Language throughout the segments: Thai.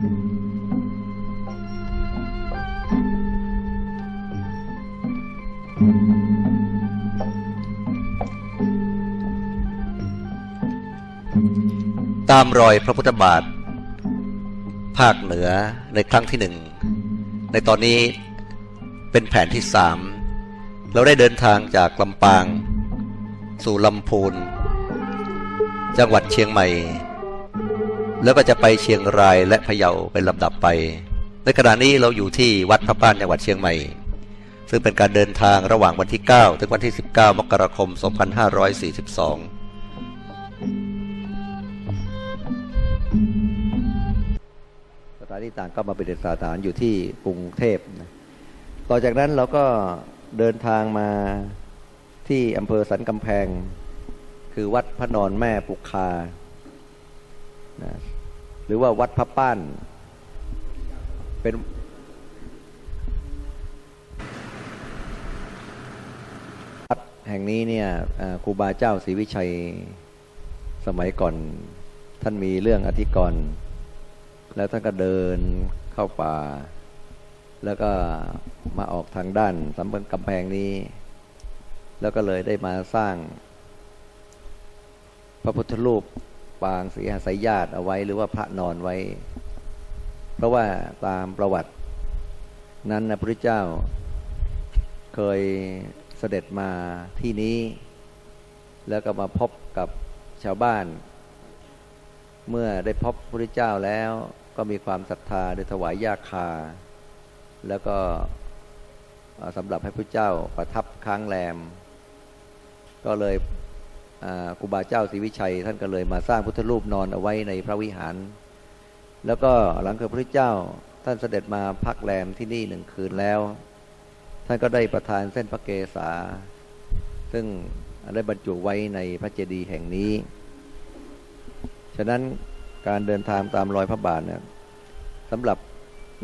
ตามรอยพระพุทธบาท ภาคเหนือในครั้งที่หนึ่ง ในตอนนี้เป็นแผนที่สามเราได้เดินทางจากลำปาง สู่ลำพูน จังหวัดเชียงใหม่ แล้วก็จะไปเชียงรายและพะเยาเป็นลำดับไป ในขณะนี้เราอยู่ที่วัดพระบ้านจังหวัดเชียงใหม่ ซึ่งเป็นการเดินทางระหว่างวันที่ 9 ถึงวันที่ 19 มกราคม 2542สถานีต่างก็มาเป็นสถานอยู่ที่กรุงเทพนะต่อจากนั้นเราก็เดินทางมาที่อำเภอสันกำแพง คือวัดพระนอนแม่ปุคา นะหรือว่าวัดพระป้านเป็นวัดแห่งนี้เนี่ยครูบาเจ้าศรีวิชัยสมัยก่อนท่านมีเรื่องอธิกรณ์แล้วท่านก็เดินเข้าป่า แล้วก็มาออกทางด้านสำเพ็งกำแพงนี้ แล้วก็เลยได้มาสร้าง พระพุทธรูป ปางศรีหสายญาติเอาไว้ หรือว่าพระนอนไว้ เพราะว่าตามประวัติ นั้นนะพระพุทธเจ้า เคยเสด็จมาที่นี้ แล้วก็มาพบกับชาวบ้าน เมื่อได้พบพระพุทธเจ้าแล้วก็มีความศรัทธาได้ถวายยาคา แล้วก็สำหรับให้พระเจ้าประทับค้างแรม ก็เลย ครูบาเจ้าศรีวิชัย ท่านก็เลยมาสร้างพุทธรูปนอนเอาไว้ในพระวิหาร แล้วก็หลังจากพระเจ้าท่านเสด็จมาพักแรมที่นี่หนึ่งคืนแล้ว ท่านก็ได้ประทานเส้นพระเกศา ซึ่งได้บรรจุไว้ในพระเจดีย์แห่งนี้ ฉะนั้นการเดินทางตามรอยพระบาทเนี่ยสำหรับ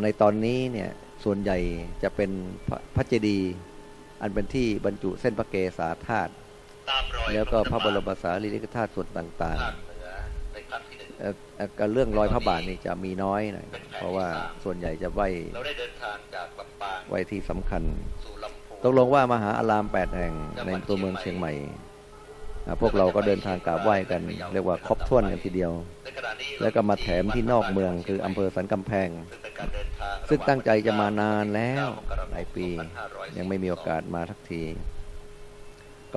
ในตอนนี้เนี่ยส่วนใหญ่จะเป็นพระพระเจดีย์อันเป็นที่บรรจุเส้นพระเกศาธาตุ แล้วก็พระบรมสารีริกธาตุส่วนต่างๆเอ่อเอ่อการเรื่องรอยพระบาทนี่จะมีน้อยหน่อยเพราะว่าส่วนใหญ่จะไหวเราได้เดินทางจากลำปางไหวที่สำคัญสู่ลำพูนตกลงว่ามหาอารามแปดแห่งในตัวเมืองเชียงใหม่อ่าพวกเราก็เดินทางกราบไหว้กัน เรียกว่าครบถ้วนกันทีเดียวในขณะนี้แล้วก็มาแถมที่นอกเมืองคืออำเภอสันกำแพงซึ่งเป็นการเดินทางซึ่งตั้งใจจะมานานแล้วหลายปี ยังไม่มีโอกาสมาทักที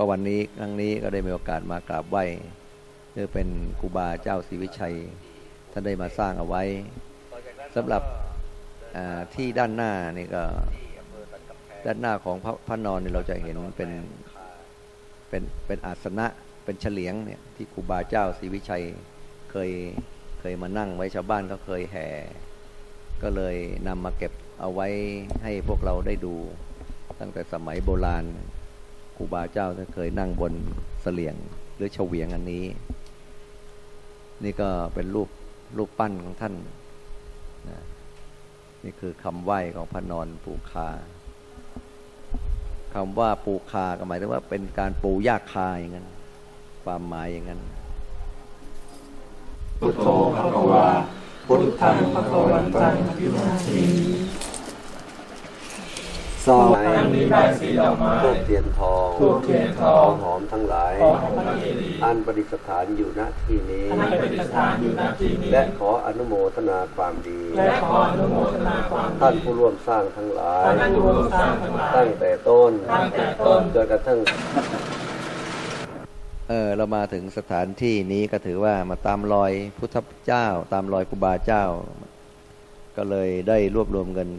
ก็วันนี้ครั้งนี้ก็ได้มีโอกาสมากราบไหว้เพื่อเป็นครูบาเจ้าศรีวิชัยท่านได้มาสร้างเอาไว้สำหรับที่ด้านหน้านี่ก็ด้านหน้าของพระพระนอนนี่เราจะเห็นเป็นเป็นเป็นอาสนะเป็นเฉลียงเนี่ยที่ครูบาเจ้าศรีวิชัยเคยเคยมานั่งไว้ชาวบ้านก็เคยแห่ ก็เลยนำมาเก็บเอาไว้ให้พวกเราได้ดู ตั้งแต่สมัยโบราณ รูบาเจ้าท่านเคยนั่งบนเสลียงหรือเฉวียงอันนี้ นี่ก็เป็นรูปรูปปั้นของท่านนะนี่คือคำไหว้ของพระนอนปูคาคำว่าปูคาก็หมายถึงว่าเป็นการปูยากคาอย่างนั้น ความหมายอย่างนั้น พุทโธภะคะวาพุทธังภะคะวันตังอภิวาที ซองทั้งนี้ได้สีดอกไม้ทูบเทียนทองทูบเทียนทองหอมทั้งหลายของพระเจดีย์อันประดิษฐานอยู่ณที่นี้อันประดิษฐานอยู่ณที่นี้ และขออนุโมทนาความดีและขออนุโมทนาความท่านดีผู้ร่วมสร้างทั้งหลายท่านผู้ร่วมสร้างทั้งหลายตั้งแต่ต้นตั้งแต่ต้นจนกระทั่งเออเรามาถึงสถานที่นี้ก็ถือว่ามาตามรอยพุทธเจ้า ตามรอยครูบาเจ้า ก็เลยได้รวบรวมเงิน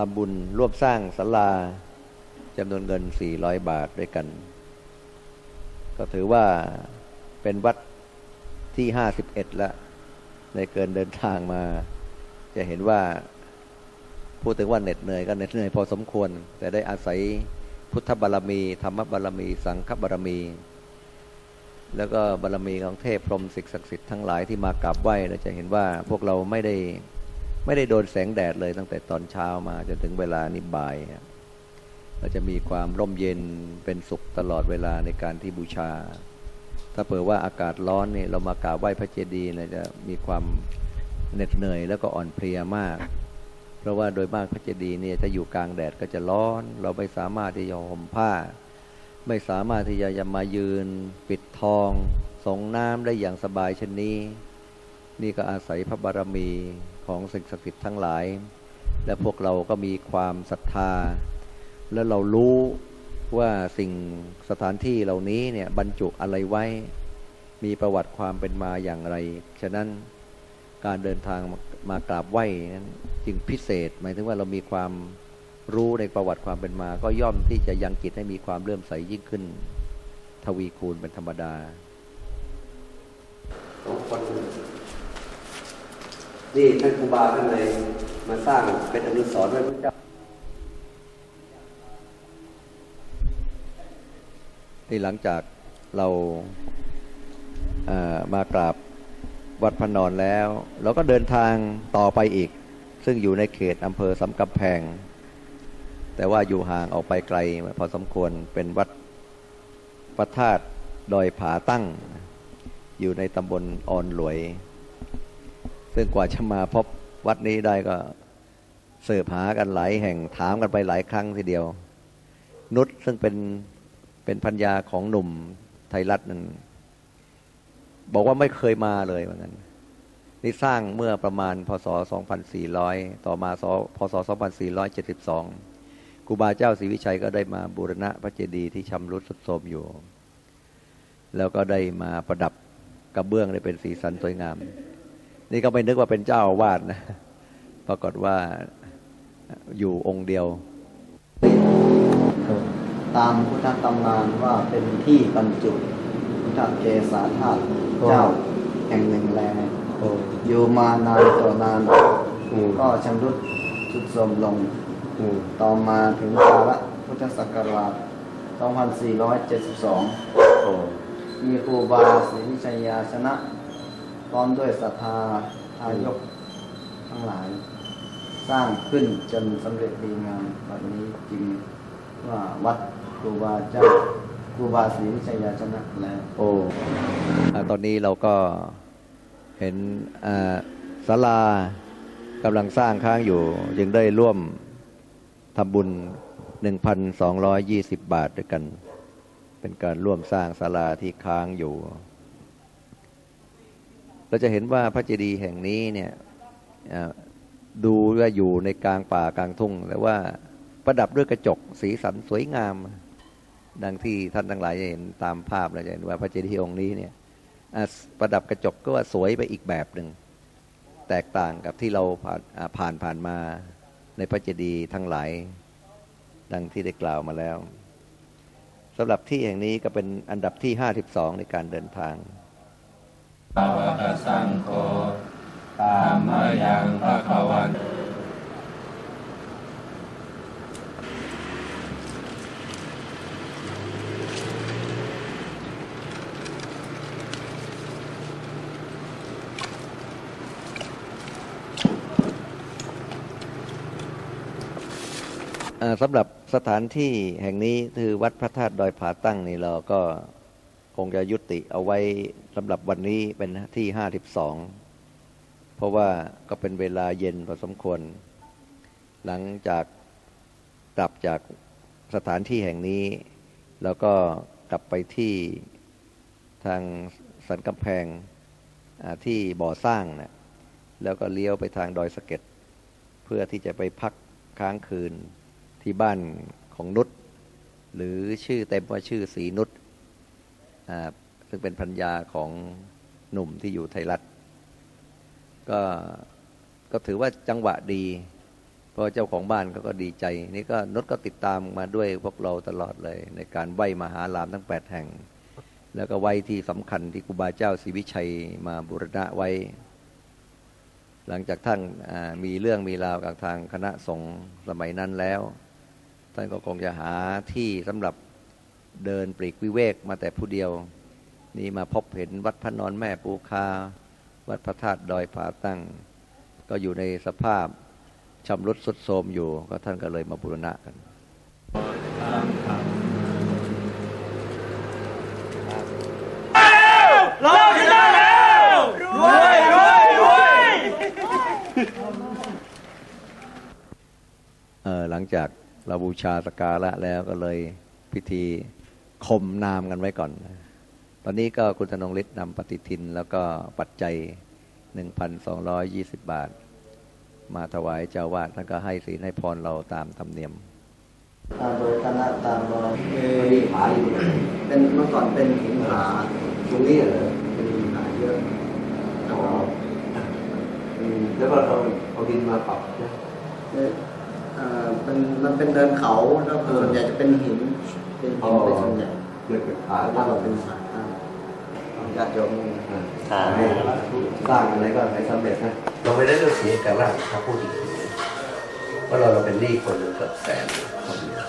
ทำบุญร่วมสร้างศาลาจำนวนเงิน 400 บาทด้วยกัน ก็ถือว่าเป็นวัดที่ 51แล้วในเกินเดินทางมา จะเห็นว่าพูดถึงว่าเหน็ดเหนื่อยก็เหน็ดเหนื่อยพอสมควร แต่ได้อาศัยพุทธบารมี ธรรมบารมี สังฆบารมี แล้วก็บารมีของเทพพรหมศิษย์ศักดิ์สิทธิ์ทั้งหลายที่มากราบไหว้เราจะเห็นว่าพวกเราไม่ได้ ไม่ได้โดนแสงแดดเลยตั้งแต่ตอนเช้ามาจนถึงเวลานี้บ่ายเราจะมีความร่มเย็นเป็นสุขตลอดเวลาในการที่บูชา ถ้าเผื่อว่าอากาศร้อนเนี่ยเรามากราบไหว้พระเจดีย์เนี่ยจะมีความเหน็ดเหนื่อยแล้วก็อ่อนเพลียมาก เพราะว่าโดยมากพระเจดีย์เนี่ยจะอยู่กลางแดดก็จะร้อน เราไม่สามารถที่จะห่มผ้า ไม่สามารถที่จะจะมายืน ปิดทองสงน้ำได้อย่างสบายเช่นนี้ นี่ก็อาศัยพระบารมี ของสิ่งศักดิ์สิทธิ์ทั้งหลาย และพวกเราก็มีความศรัทธา และเรารู้ว่าสิ่งสถานที่เหล่านี้เนี่ยบรรจุอะไรไว้ มีประวัติความเป็นมาอย่างไร ฉะนั้นการเดินทางมากราบไหว้นั้นจึงพิเศษ หมายถึงว่าเรามีความรู้ในประวัติความเป็นมา ก็ย่อมที่จะยังจิตให้มีความเลื่อมใสยิ่งขึ้น ทวีคูณเป็นธรรมดาสองคน นี่ท่านครูบาท่านเลยมาสร้างเป็นอนุสรณ์ไว้พระเจ้าที่หลังจากเราเอ่อมากราบวัดพระนอนแล้ว เราก็เดินทางต่อไปอีก ซึ่งอยู่ในเขตอำเภอสำกำแพง แต่ว่าอยู่ห่างออกไปไกล พอสมควรเป็นวัดพระธาตุดอยผาตั้ง อยู่ในตำบลออนหลวย ซึ่งกว่าจะมาพบวัดนี้ได้ก็เสิร์ฟหากันหลายแห่งถามกันไปหลายครั้งทีเดียว นุชซึ่งเป็นเป็นพัญญาของหนุ่มไทยรัฐนั่นบอกว่าไม่เคยมาเลยเหมือนกันนี่สร้างเมื่อประมาณพศ 2400 ต่อมาพศ 2472ครูบาเจ้าศรีวิชัยก็ได้มาบูรณะพระเจดีย์ที่ชำรุดทรุดโทรมอยู่ แล้วก็ได้มาประดับกระเบื้องได้เป็นสีสันสวยงาม นี่ก็ไม่นึกว่าเป็นเจ้าอาวาสนะ ปรากฏว่าอยู่องค์เดียว ตามพุทธตำนานว่าเป็นที่บรรจุพุทธเกศาธาตุเจ้าแห่งหนึ่งแลโอ้อยู่มานานต่อนานอืมก็ชำรุดทรุดโทรมลงอืมต่อมาถึงกาลพุทธศักราช 2472โอ้มีครูบาศรีวิชัยยาชนะ พร้อมด้วยศรัทธาทายกทั้งหลาย สร้างขึ้นจนสำเร็จดีงามแบบนี้จริงว่าวัดครูบาเจ้าครูบาศรีวิชัยาชนะแล้วโอ้อ่าตอนนี้เราก็เห็นศาลากำลังสร้างค้างอยู่ จึงได้ร่วมทำบุญ 1,220 บาทด้วยกัน เป็นการร่วมสร้างศาลาที่ค้างอยู่ เราจะเห็นว่าพระเจดีย์แห่งนี้เนี่ยดูว่าอยู่ในกลางป่ากลางทุ่งแต่ว่าประดับด้วยกระจกสีสันสวยงาม ดังที่ท่านทั้งหลายจะเห็นตามภาพเราจะเห็นว่าพระเจดีย์องค์นี้เนี่ยประดับกระจกก็ว่าสวยไปอีกแบบหนึ่งแตกต่างกับที่เราผ่านผ่านผ่านมาในพระเจดีย์ทั้งหลาย ดังที่ได้กล่าวมาแล้วสำหรับที่แห่งนี้ก็เป็นอันดับที่ 52 ในการเดินทาง ภาวะสังโฆตามมายังพระขวันสำหรับสถานที่แห่งนี้คือวัดพระธาตุดอยผาตั้งนี่เราก็ คงจะยุติเอาไว้สำหรับวันนี้เป็นที่ห้าสิบสองเพราะว่าก็เป็นเวลาเย็นพอสมควร หลังจากกลับจากสถานที่แห่งนี้ แล้วก็กลับไปที่ทางสันกำแพงที่บ่อสร้างนะแล้วก็เลี้ยวไปทางดอยสะเก็ดเพื่อที่จะไปพักค้างคืนที่บ้านของนุชหรือชื่อเต็มว่าชื่อศรีนุช ซึ่งเป็นพัญญาของหนุ่มที่อยู่ไทยรัฐ ก็ก็ถือว่าจังหวะดี เพราะเจ้าของบ้านเขาก็ดีใจ นี่ก็นุชก็ติดตามมาด้วยพวกเราตลอดเลย ในการไหว้มหาลามทั้ง 8 แห่ง แล้วก็ไหว้ที่สำคัญที่ครูบาเจ้าศรีวิชัยมาบูรณะไว้ หลังจากท่านมีเรื่องมีราวกับทางคณะสงฆ์สมัยนั้นแล้ว ท่านก็คงจะหาที่สำหรับ เดินปลีกวิเวกมาแต่ผู้เดียว นี่มาพบเห็นวัดพระนอนแม่ปูคา วัดพระธาตุดอยผาตั้ง ก็อยู่ในสภาพชำรุดสุดโทรมอยู่ ก็ท่านก็เลยมาบูรณะกันเราชนะแล้วรวยรวยรวยเออหลังจากเราบูชาสกการะแล้วก็เลยพิธี คมนามกันไว้ก่อน ตอนนี้ก็คุณธนงฤทธิ์นำปฏิทิน แล้วก็ปัจจัย 1,220 บาท มาถวายเจ้าวาดท่านก็ให้ศีลให้พรเราตามธรรมเนียมตามโดยคณะตามรอยคือมันมีผาอยู่เป็นเมื่อก่อนเป็นหินผาตรงนี้เหรอเป็นหินผาเยอะอ๋ออืมแล้วก็เราเอาดินมาปรับนะเนี่ยเอ่อมันมันเป็นเดินเขาแล้วส่วนใหญ่จะเป็นหิน เป็นหินเป็นส่วนใหญ่เกิดเป็นผาแล้วแล้วก็ก็เป็เป็นสายตั้งญาติโยมสร้างอะไรก็ให้สำเร็จนะเราไม่ได้เลือกเสียกันล่างถ้าพูดจริงๆเพราเราเราเป็นหนี้คนหนึ่งเกือบแสนคนเดียว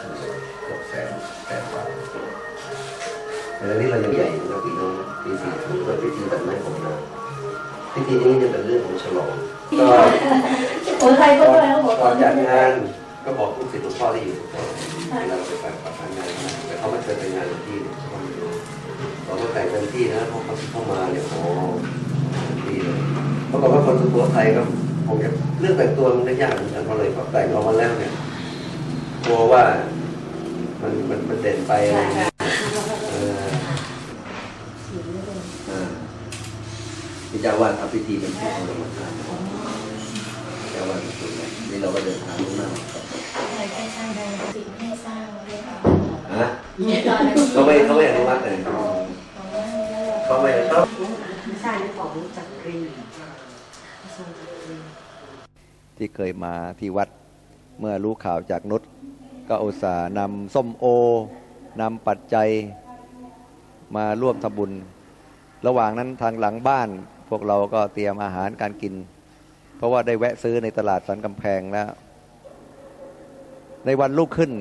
เกือบแสนแสนกว่าแต่ตอนนี้เรายังใหญ่เราปีน้องปีสี่ถูกเราพิธีแบบไม่ผมนะพิธีนี้จะเป็นเรื่องของฉลองก็โอ้ยก็ด้วยเขาบอกก่อนจัดงานก็บอกลูกศิษย์หลวงพ่อที่อยู่ เวลาไปฟังประสานงานแต่เขาไม่เคยไปงานหลวงพี่เลยเขาไม่รู้บอกว่าแต่งเต็มที่นะเพราะเขาเข้ามาเนี่ยโอ้เต็มที่เลยปรากฏว่าคนสุโขทัยก็คงจะเรื่องแต่งตัวมันก็ยากเหมือนกันเพราะเลยพอแต่งออกมาแล้วเนี่ยกลัวว่ามันมันมันเด่นไปอะไรเงี้ยอ่ามิจาวาดทำพิธีเป็นผู้ของธรรมชาติ เจ้าวาดเป็นผู้เนี่ยนี่เราก็เดินทางล่วงหน้าใครแค่สร้างได้สิ่งให้สร้างเรียกว่าฮะเขาไม่เขาไม่อนุมัติเลยเขาไม่เขาใช่ของจักรีทรงจักรีที่เคยมาที่วัดเมื่อรู้ข่าวจากนุชก็อุตส่าห์นำส้มโอนำปัจจัยมาร่วมทำบุญ ระหว่างนั้นทางหลังบ้าน พวกเราก็เตรียมอาหารการกิน เพราะว่าได้แวะซื้อในตลาดสันกำแพงแล้ว ในวันรุ่งขึ้น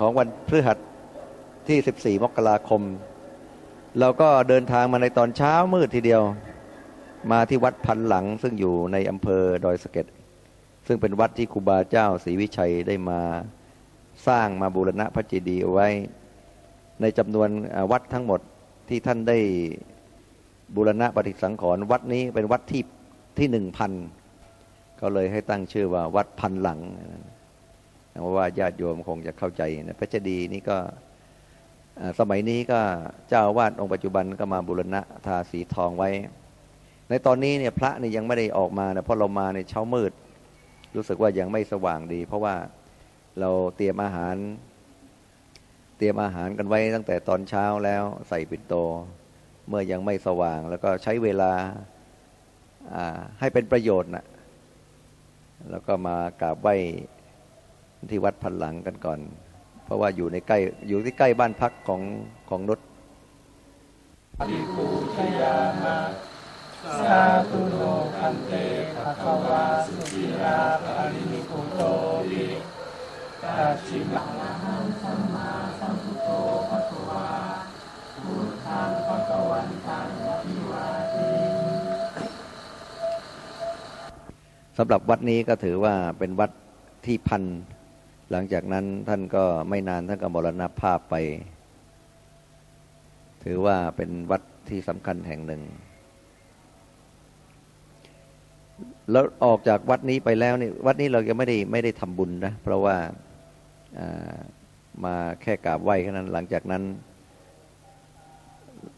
ของวันพฤหัสที่ 14 มกราคม เราก็เดินทางมาในตอนเช้ามืดทีเดียว มาที่วัดพันหลังซึ่งอยู่ในอำเภอดอยสะเก็ดซึ่งเป็นวัดที่ครูบาเจ้าศรีวิชัยได้มาสร้างมาบูรณะพระเจดีย์เอาไว้ ในจำนวนวัดทั้งหมดที่ท่านได้บูรณะปฏิสังขรณ์วัดนี้เป็นวัดที่ที่หนึ่งพัน ก็เลยให้ตั้งชื่อว่าวัดพันหลังเพราะว่าญาติโยมคงจะเข้าใจนะพระเจดีย์นี้ก็สมัยนี้ก็เจ้าวาดองค์ปัจจุบันก็มาบูรณะทาสีทองไว้ ในตอนนี้เนี่ยพระนี่ยังไม่ได้ออกมานะเพราะเรามาในเช้ามืด รู้สึกว่ายังไม่สว่างดี เพราะว่าเราเตรียมอาหาร เตรียมอาหารกันไว้ตั้งแต่ตอนเช้าแล้วใส่ปิ่นโต เมื่อยังไม่สว่าง แล้วก็ใช้เวลาให้เป็นประโยชน์นะ แล้วก็มากราบไหว้ที่วัดพันหลังกันก่อน เพราะว่าอยู่ในใกล้อยู่ที่ใกล้บ้านพักของของนุชอิปูชยามาสาธุโนคันเตภะคะวาสุจิราภารินิพุโตวิปัจฉิมังหังสัมมาสัมพุทโธภะคะวาพุทธังภะคะวันตัง สำหรับวัดนี้ก็ถือว่าเป็นวัดที่พัน หลังจากนั้นท่านก็ไม่นานท่านก็มรณภาพไป ถือว่าเป็นวัดที่สำคัญแห่งหนึ่ง แล้วออกจากวัดนี้ไปแล้วนี่วัดนี้เรายังไม่ได้ไม่ได้ทำบุญนะ เพราะว่าามาแค่กราบไหว้แค่นั้น หลังจากนั้น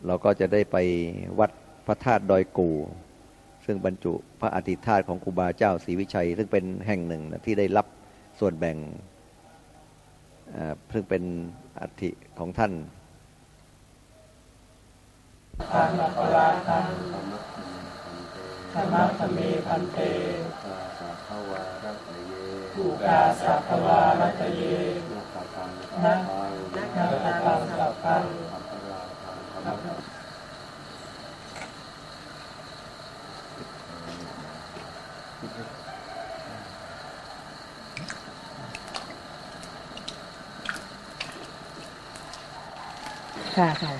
เราก็จะได้ไปวัดพระธาตุดอยกู่ ซึ่งบรรจุพระอธิธาตของครูบาเจ้าศรีวิชัย ซึ่งเป็นแห่งหนึ่งนะที่ได้รับส่วนแบ่งซึ่งเป็นอัฐิของท่านทังปราทังธรรมะธรรมีพันเตภูกาสัพพวารัตเยนะนักตังสัพพัง ค่ะค่ะ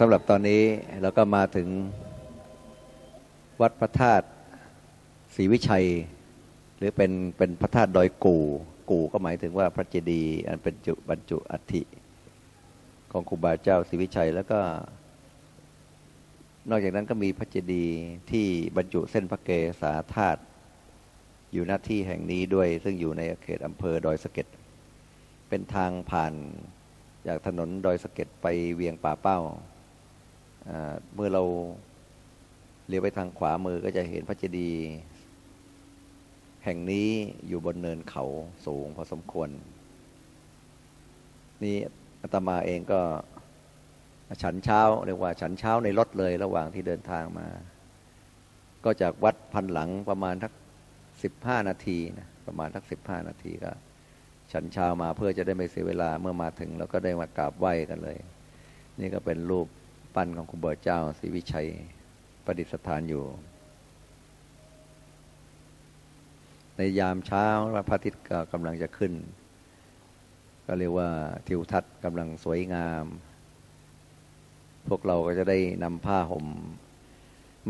สำหรับตอนนี้เราก็มาถึงวัดพระธาตุศรีวิชัย หรือเป็นเป็นพระธาตุดอยกู่กู่ก็หมายถึงว่าพระเจดีย์อันเป็นจุบรรจุอัฐิ ของครูบาเจ้าศรีวิชัย แล้วก็ นอกจากนั้นก็มีพระเจดีย์ที่บรรจุเส้นพระเกศาธาตุอยู่หน้าที่แห่งนี้ด้วย ซึ่งอยู่ในเขตอำเภอดอยสะเก็ดเป็นทางผ่านจากถนนดอยสะเก็ดไปเวียงป่าเป้าอ่าเมื่อเราเลี้ยวไปทางขวามือก็จะเห็นพระเจดีย์แห่งนี้อยู่บนเนินเขาสูงพอสมควร นี่ อาตมาเองก็ฉันเช้าเรียกว่าฉันเช้าในรถเลยระหว่างที่เดินทางมา ก็จากวัดพันหลังประมาณทักสิบห้านาทีนะประมาณทักสิบห้านาทีก็ ฉันเช้ามาเพื่อจะได้ไม่เสียเวลาเมื่อมาถึงเราก็ได้มากราบไหว้กันเลย นี่ก็เป็นรูปปั้นของครูเบิร์เจ้าศรีวิชัยประดิษฐานอยู่ ในยามเช้าพระอาทิตย์ก็กำลังจะขึ้น ก็เรียกว่าทิวทัศน์กำลังสวยงาม พวกเราก็จะได้นำผ้าห่ม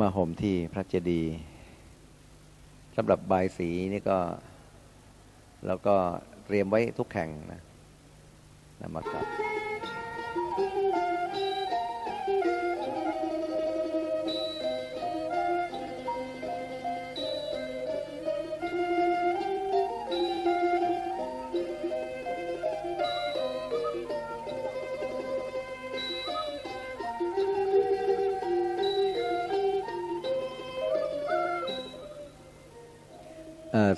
มาห่มที่พระเจดีย์สำหรับบายสีนี่ก็แล้วก็เตรียมไว้ทุกแข่งนะนำมากราบ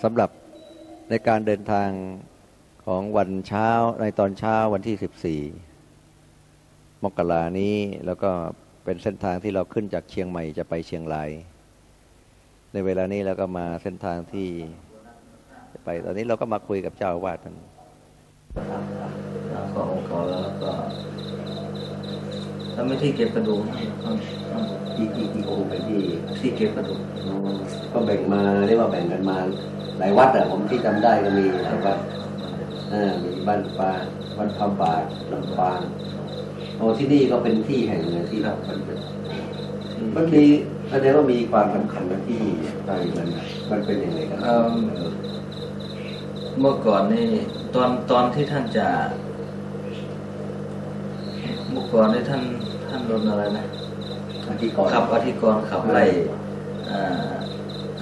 สำหรับในการเดินทางของวันเช้าในตอนเช้าวันที่ 14 มกรานี้แล้วก็เป็นเส้นทางที่เราขึ้นจากเชียงใหม่จะไปเชียงราย ในเวลานี้แล้วก็มาเส้นทางที่ไปตอนนี้เราก็มาคุยกับเจ้าอาวาสกัน ก็องค์กรแล้วก็ แล้วไม่ที่เก็บกระดูกนะครับที่ที่ที่องค์เป็นที่ที่เก็บกระดูกก็แบ่งมาเรียกว่าแบ่งกันมาหลายวัดอะผมที่จำได้ก็มีหลายวัดอ่ามีบ้านปลาวัดพระบาทลำปางโอ้ที่นี่ก็เป็นที่แห่งหนึ่งที่เรามันเป็นมันมีแสดงว่ามีความสำคัญนะที่ใจมันมันเป็นยังไงกันเอิ่มเมื่อก่อนนี่ตอนตอนที่ท่านจะเมื่อก่อนนี่ท่าน ท่านรนอะไรนะอาทิตย์ก่อนขับอธิกรณ์ขับไล่อ่า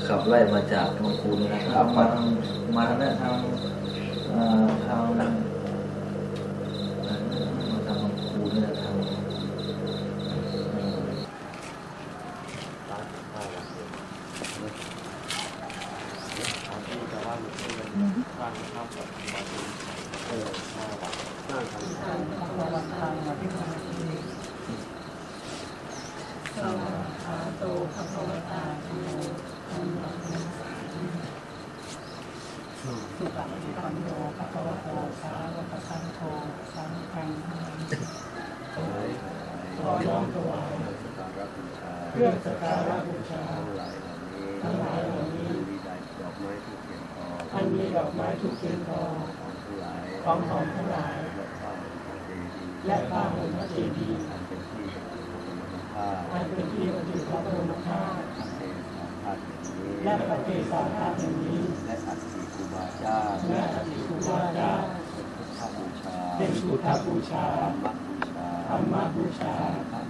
ขับไล่มาจากตรงคูนี่นะครับมาทางมาทางนั้นทางอ่าทางมาทาง ตรงคูนี่นะทางเอ่อสุปฏิปันโนภะคะวะโตสาวกสังโฆสังฆังขอน้อมถวายเครื่องสักการะบูชาทั้งหลายเหล่านี้อันมีดอกไม้ถูกเทียนทองของหอมทั้งหลายและผ้าห่มพระเจดีย์ อันเป็นที่ประดิพระบรมธาตุและพระเกศาธาตุนี้และอัฐิครูบาเจ้าและอธิคุวาจาพระบูชาเป็นพุทธบูชาธรรมบูชาธรรมบูชา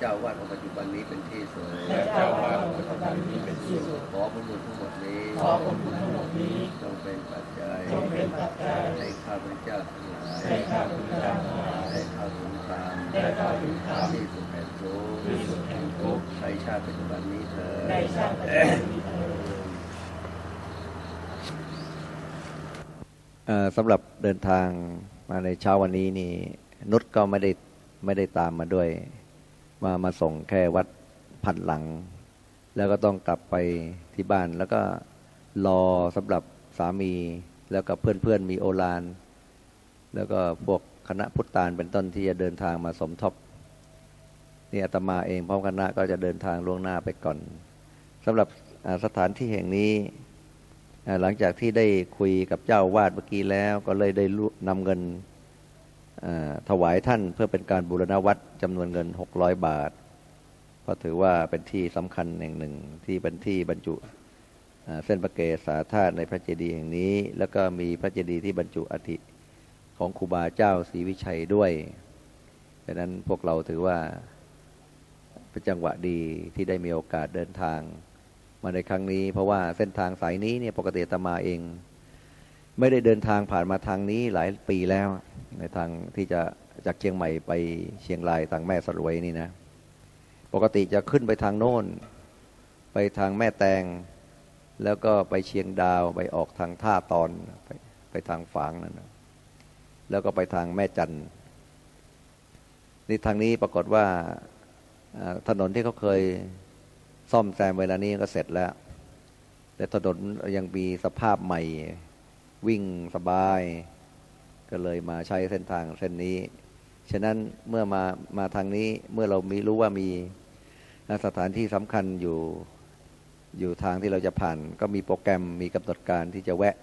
เจ้าวาดของปัจจุบันนี้เป็นที่สุดและเจ้าว่าปัจจุบันนี้เป็นที่สุดขอผลบุญทั้งหมดนี้ขอผลบุญทั้งหมดนี้จงเป็นปัจจัยจงเป็นปัจจัยให้ข้าพเจ้าทั้งหลายให้ข้าพเจ้าทั้งหลายได้เข้าถึงธรรมได้เข้าถึงธรรมที่สุดแห่งทุกข์ที่สุดแห่งทุกข์ในชาติปัจจุบันนี้เถิดได้ชาติปัจจุบันนี้เถิดเอ่อสำหรับเดินทางมาในเช้าวันนี้นี่นุชก็ไม่ได้ไม่ได้ตามมาด้วย มามาส่งแค่วัดพันหลัง แล้วก็ต้องกลับไปที่บ้าน แล้วก็รอสำหรับสามีแล้วก็เพื่อนเพื่อนๆมีโอฬารแล้วก็พวกคณะพุทธานเป็นต้นที่จะเดินทางมาสมทบนี่อาตมาเองพร้อมคณะก็จะเดินทางล่วงหน้าไปก่อนสำหรับสถานที่แห่งนี้หลังจากที่ได้คุยกับเจ้าวาดเมื่อกี้แล้ว ก็เลยได้นำเงิน ถวายท่านเพื่อเป็นการบูรณวัดจำนวนเงิน 600 บาทเพราะถือว่าเป็นที่สำคัญแห่งหนึ่งที่เป็นที่บรรจุเส้นประเกศาธาตุในพระเจดีย์แห่งนี้ แล้วก็มีพระเจดีย์ที่บรรจุอัฐิของครูบาเจ้าศรีวิชัยด้วยดังนั้นพวกเราถือว่าเป็นจังหวะดีที่ได้มีโอกาสเดินทาง มาในครั้งนี้ เพราะว่าเส้นทางสายนี้เนี่ยปกติอาตมาเอง ไม่ได้เดินทางผ่านมาทางนี้หลายปีแล้ว ในทางที่จะจากเชียงใหม่ไปเชียงรายทางแม่สรวยนี่นะ ปกติจะขึ้นไปทางโน้น ไปทางแม่แตง แล้วก็ไปเชียงดาวไปออกทางท่าตอนไปไปทางฝางนั่นนะแล้วก็ไปทางแม่จันนี่ทางนี้ปรากฏว่าถนนที่เขาเคยซ่อมแซมเวลานี้ก็เสร็จแล้ว แต่ถนนยังมีสภาพใหม่ วิ่งสบาย ก็เลยมาใช้เส้นทางเส้นนี้ ฉะนั้นเมื่อมามาทางนี้เมื่อเรามีรู้ว่ามีสถานที่สำคัญอยู่อยู่ทางที่เราจะผ่าน ก็มีโปรแกรมมีกำหนดการที่จะแวะ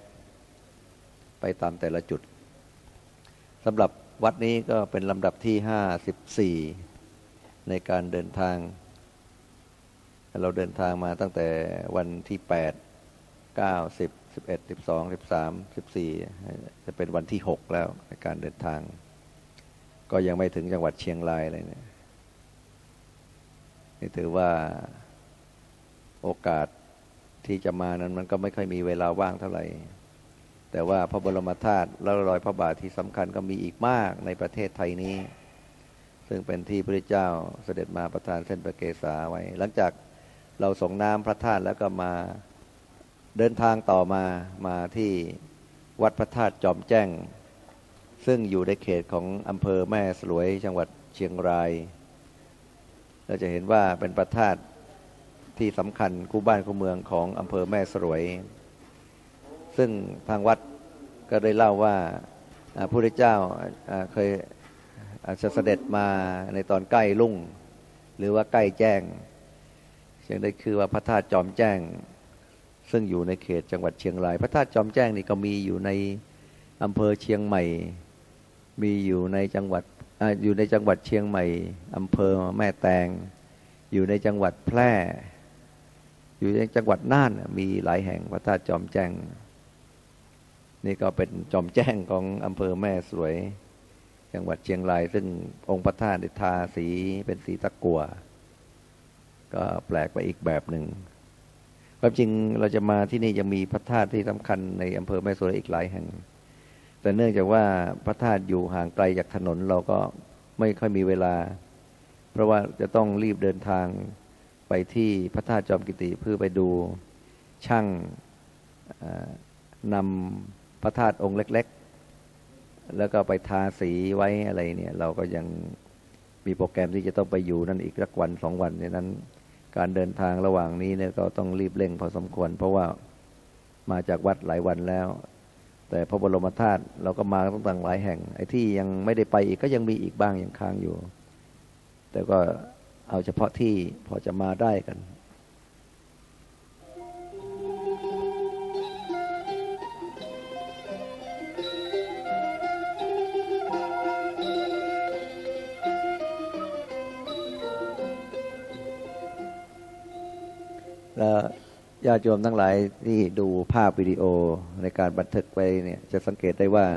ไปตามแต่ละจุดสำหรับวัดนี้ก็เป็นลำดับที่ห้าสิบสี่ในการเดินทาง เราเดินทางมาตั้งแต่วันที่แปดเก้าสิบ สิบเอ็ดสิบสองสิบสามสิบสี่จะเป็นวันที่หกแล้วในการเดินทาง ก็ยังไม่ถึงจังหวัดเชียงรายเลยเนี่ยนี่ถือว่าโอกาสที่จะมานั้นมันก็ไม่ค่อยมีเวลาว่างเท่าไหร่ แต่ว่าพระบรมธาตุและรอยพระบาทที่สำคัญก็มีอีกมากในประเทศไทยนี้ ซึ่งเป็นที่พระเจ้าเสด็จมาประทานเส้นประเกศาไว้ หลังจากเราส่งน้ำพระธาตุแล้วก็มา เดินทางต่อมามาที่วัดพระธาตุจอมแจ้ง ซึ่งอยู่ในเขตของอำเภอแม่สลวยจังหวัดเชียงราย เราจะเห็นว่าเป็นพระธาตุที่สำคัญคู่บ้านคู่เมืองของอำเภอแม่สลวย ซึ่งทางวัดก็ได้เล่าว่าอ่าพระพุทธเจ้าเคยอาจจะเสด็จมาในตอนใกล้รุ่ง หรือว่าใกล้แจ้งเชียงได้คือว่าพระธาตุจอมแจ้ง ซึ่งอยู่ในเขตจังหวัดเชียงราย พระธาตุจอมแจ้งนี่ก็มีอยู่ในอำเภอเชียงใหม่ มีอยู่ในจังหวัดออยู่ในจังหวัดเชียงใหม่อำเภอแม่แตง อยู่ในจังหวัดแพร่ อยู่ในจังหวัดน่านมีหลายแห่งพระธาตุจอมแจ้ง นี่ก็เป็นจอมแจ้งของอำเภอแม่สวย จังหวัดเชียงราย ซึ่งองค์พระธาตุได้ทาสีเป็นสีตะกัวก็แปลกไปอีกแบบหนึ่ง ความจริงเราจะมาที่นี่ยังมีพระธาตุที่สำคัญในอำเภอแม่สวยอีกหลายแห่ง แต่เนื่องจากว่าพระธาตุอยู่ห่างไกลจากถนนเราก็ไม่ค่อยมีเวลา เพราะว่าจะต้องรีบเดินทางไปที่พระธาตุจอมกิติเพื่อไปดูช่างนำพระธาตุองค์เล็ก ๆ แล้วก็ไปทาสีไว้อะไรเนี่ย เราก็ยังมีโปรแกรมที่จะต้องไปอยู่นั่นอีกสักวันสองวันในนั้น การเดินทางระหว่างนี้เนี่ยก็ต้องรีบเร่งพอสมควร เพราะว่ามาจากวัดหลายวันแล้ว แต่พระบรมธาตุเราก็มาตั้งต่างหลายแห่ง ไอ้ที่ยังไม่ได้ไปอีกก็ยังมีอีกบ้างยังค้างอยู่ แต่ก็เอาเฉพาะที่พอจะมาได้กัน แล้วญาติโยมทั้งหลายที่ดูภาพวิดีโอในการบันทึกไว้เนี่ยจะสังเกตได้ว่า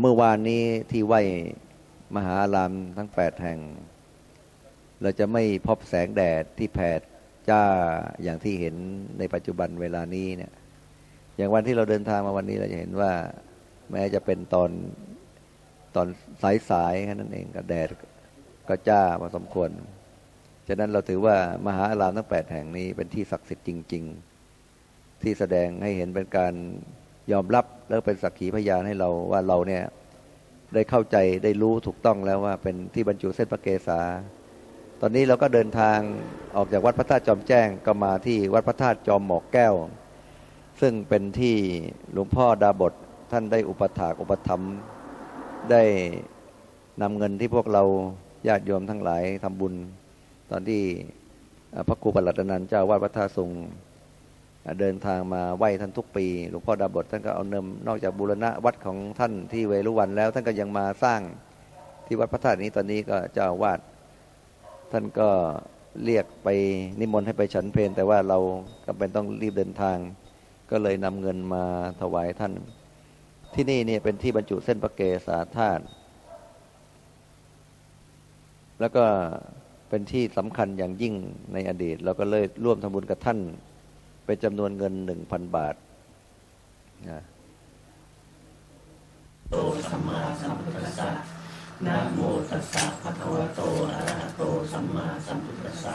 เมื่อวานนี้ที่ไหวมหาอารามทั้งแปดแห่ง เราจะไม่พบแสงแดดที่แผดจ้าอย่างที่เห็นในปัจจุบันเวลานี้เนี่ย อย่างวันที่เราเดินทางมาวันนี้เราจะเห็นว่า แม้จะเป็นตอนตอนสายๆแค่นั้นเองก็แดดก็จ้าพอสมควร ฉะนั้นเราถือว่ามหาอารามทั้งแปดแห่งนี้เป็นที่ศักดิ์สิทธิ์จริง ๆ ที่แสดงให้เห็นเป็นการยอมรับแล้วเป็นสักขีพยานให้เราว่าเราเนี่ยได้เข้าใจได้รู้ถูกต้องแล้วว่าเป็นที่บรรจุเส้นพระเกศา ตอนนี้เราก็เดินทางออกจากวัดพระธาตุจอมแจ้งก็มาที่วัดพระธาตุจอมหมอกแก้ว ซึ่งเป็นที่หลวงพ่อดาบทท่านได้อุปถากอุปถัมภ์ได้นำเงินที่พวกเราญาติโยมทั้งหลายทำบุญ ตอนที่พระครูประหลัดนันเจ้าวาดวัดท่าทรงเอ่อเดินทางมาไหว้ท่านทุกปี หลวงพ่อดาบทท่านก็เอาเนิมนอกจากบูรณะวัดของท่านที่เวรุวันแล้ว ท่านก็ยังมาสร้างที่วัดพระธาตุนี้ตอนนี้ก็เจ้าวาดท่านก็เรียกไปนิมนต์ให้ไปฉันเพลแต่ว่าเราก็เป็นต้องรีบเดินทาง ก็เลยนำเงินมาถวายท่าน ที่นี่เนี่ยเป็นที่บรรจุเส้นพระเกศาธาตุแล้วก็ เป็นที่สำคัญอย่างยิ่งในอดีต เราก็เลยร่วมทำบุญกับท่าน เป็นจำนวนเงินหนึ่งพันบาทนะโตสัมมาสัมพุทธัสสะนะโมตัสสะภะคะวะโตอะระหะโตสัมมาสัมพุทธัสสะ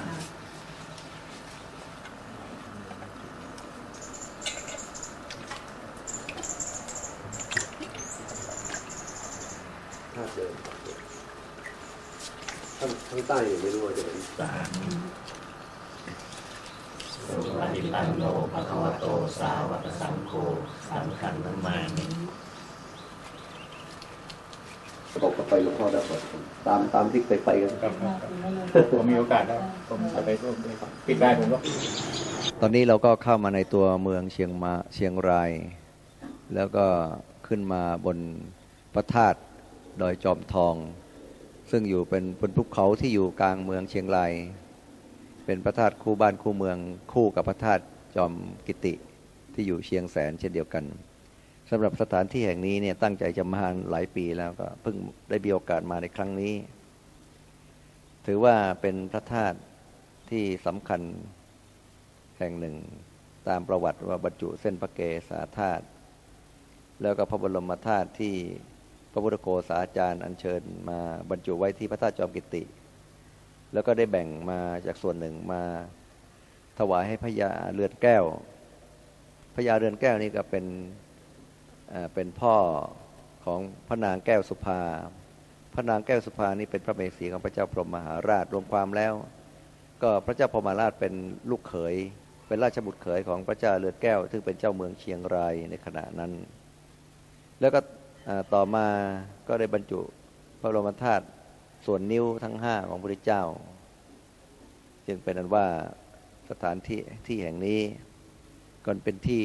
ถ้าเดินข้างข้าง ใต้ยังไม่รู้ว่าจะเป็นสาธุสุปฏิปันโนภะคะวะโตสาวกสังโฆสังฆังนามามิบอกกับไปหลวงพ่อได้ตามตามที่เคยไปกันครับครับครับผมมีโอกาสแล้วผมจะไปร่วมด้วยครับปิดได้ผมก็ตอนนี้เราก็เข้ามาในตัวเมืองเชียงมาเชียงราย แล้วก็ขึ้นมาบนพระธาตุดอยจอมทอง ซึ่งอยู่เป็นบนภูเขาที่อยู่กลางเมืองเชียงราย เป็นพระธาตุคู่บ้านคู่เมืองคู่กับพระธาตุจอมกิติที่อยู่เชียงแสนเช่นเดียวกันสำหรับสถานที่แห่งนี้เนี่ยตั้งใจจะมาหลายปีแล้วก็เพิ่งได้มีโอกาสมาในครั้งนี้ ถือว่าเป็นพระธาตุที่สำคัญแห่งหนึ่งตามประวัติว่าบรรจุเส้นพระเกศาธาตุแล้วก็พระบรมธาตุที่ พระพุทธโฆษาจารย์อัญเชิญมาบรรจุไว้ที่พระธาตุจอมกิติ แล้วก็ได้แบ่งมาจากส่วนหนึ่งมาถวายให้พญาเรือนแก้วพญาเรือนแก้วนี่ก็เป็นเป็นพ่อของพระนางแก้วสุภา พระนางแก้วสุภานี่เป็นพระเมสีของพระเจ้าพรหมมหาราชรวมความแล้ว ก็พระเจ้าพรหมราชเป็นลูกเขย เป็นราชบุตรเขยของพระเจ้าเลือดแก้ว ซึ่งเป็นเจ้าเมืองเชียงรายในขณะนั้น แล้วก็ ต่อมาก็ได้บรรจุพระบรมธาตุส่วนนิ้วทั้งห้าของพระพุทธเจ้า จึงเป็นอันว่าสถานที่ที่แห่งนี้ก็เป็นที่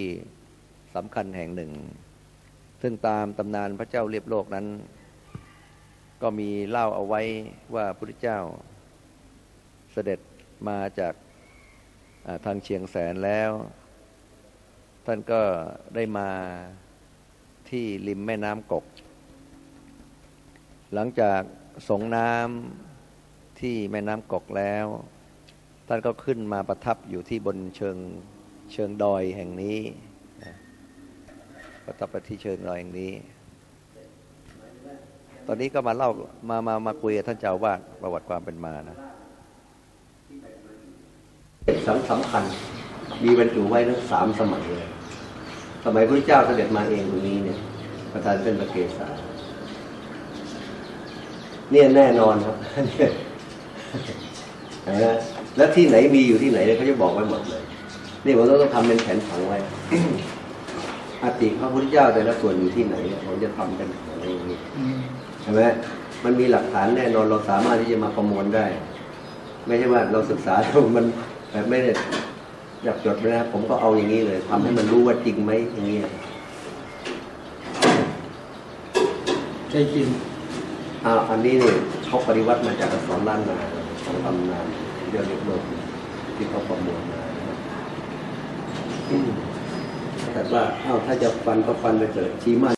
สำคัญแห่งหนึ่ง ซึ่งตามตำนานพระเจ้าเรียบโลกนั้น ก็มีเล่าเอาไว้ว่าพระพุทธเจ้า เสด็จมาจากทางเชียงแสนแล้ว ท่านก็ได้มา ที่ริมแม่น้ำกก หลังจากสงน้ำที่แม่น้ำกกแล้ว ท่านก็ขึ้นมาประทับอยู่ที่บนเชิงเชิงดอยแห่งนี้ ประทับไปที่เชิงดอยแห่งนี้ ตอนนี้ก็มาเล่ามามามาคุยกับท่านเจ้าวาดประวัติความเป็นมานะสำสำคัญมีบรรจุไว้ทั้งสามสมัยเลย สมัยพระเจ้าเสด็จมาเองตรงนี้เนี่ย ประธานเป็นพระเกศาเนี่ยแน่นอนครับเนี่ยนะแล้วที่ไหนมีอยู่ที่ไหนเขาจะบอกไว้หมดเลย นี่ผมต้องทำเป็นแผนผังไว้อติพระพุทธเจ้าแต่ละส่วนอยู่ที่ไหนเนี่ยผมจะทำเป็นอะไรอย่างนี้ใช่ไหมมันมีหลักฐานแน่นอนเราสามารถที่จะมาประมวลได้ ไม่ใช่ว่าเราศึกษาแล้วมันแบบไม่ได้ อยากจดไปนะครับผมก็เอาอย่างนี้เลยทำให้มันรู้ว่าจริงไหมอย่างนี้ใช่จริงอ่าอันนี้เนี่ยเขาปฏิวัติมาจากอักษรล้านนาของตำนานเรียกเรียกโลกที่เขาประมวลมานะครับอืมแต่ว่าอ้าวถ้าจะฟันก็ฟันไปเถอะชี้มา